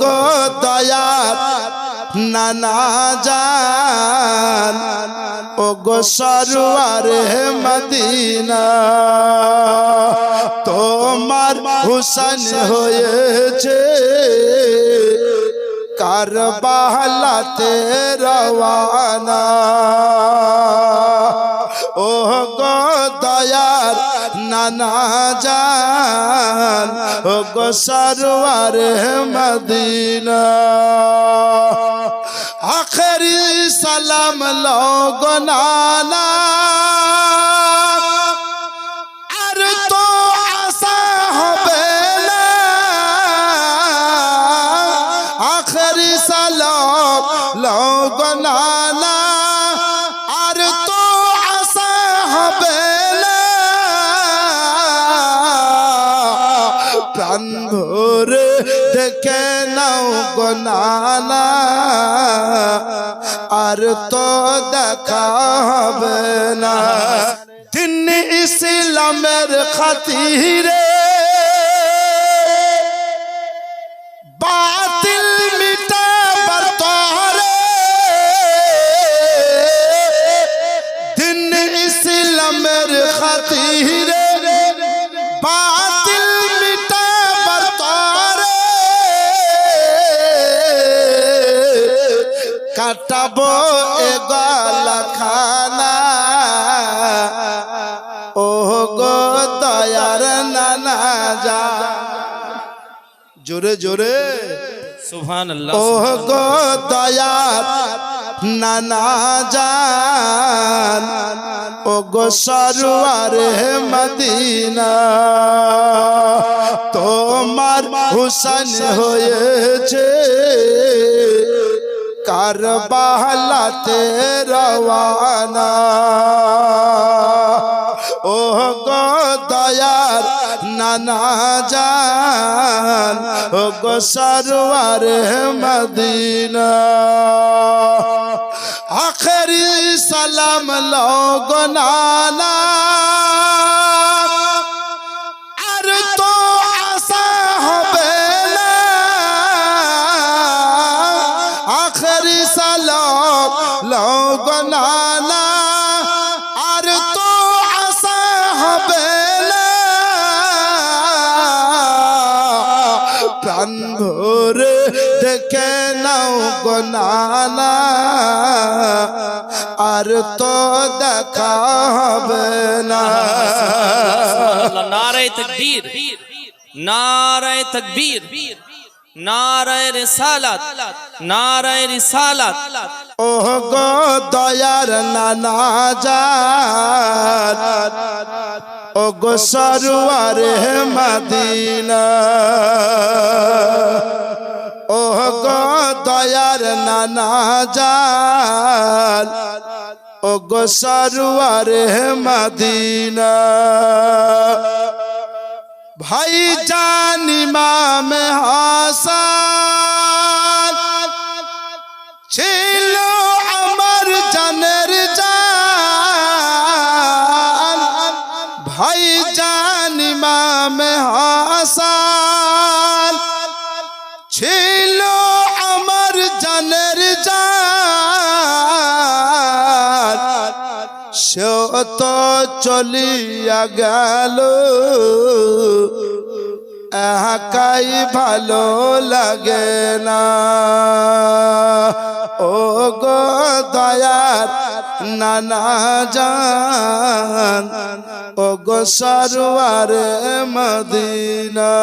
গো দয়ার নানা জান। ও গো সরুয়ার মদিনা তোমার হুসন হয়েছে কারবালাতে রওয়ানা। ও গো দয়ার নানা জান, ও গো সরওয়ার মদিনা। আখেরি সালাম লগো নানা। আর তো প্রাণ ভরে দেখে নাও গো নানা। আর তো দেখা হবে না। তিনি ইসলামের খাতিরে কাটাবো এগালা খানা ও গো দয়ার নানা যা। জোরে জোরে। আল্লাহ ও গো দয়ার নানা জান ও গো সরুয়ার মদিনা। তোমার হুসন হয়েছে। কারবালাতে রওয়ানা ও গো দয়ার নানা জান ও গো সরওয়ার মদিনা। আখরি সালাম লগো নানা ভরে দেখে নাও গো নানা আর তো দেখা হবে না। নারায়ে তাকবীর নারায়ে তাকবীর নারায়ে রিসালাত নারায়ে রিসালাত। ও গো দয়ার নানা জান ও গো সরুয়ার মদিনা। ও গো দয়ার নানা জান ও গো সরুয়ার মদিনা। ভাই জানি মাম হাসান। সে তো চলিয়া গেল। একাই ভালো লাগে না। ও গো দয়ার নানা জান ও গো সরওয়ার মদিনা।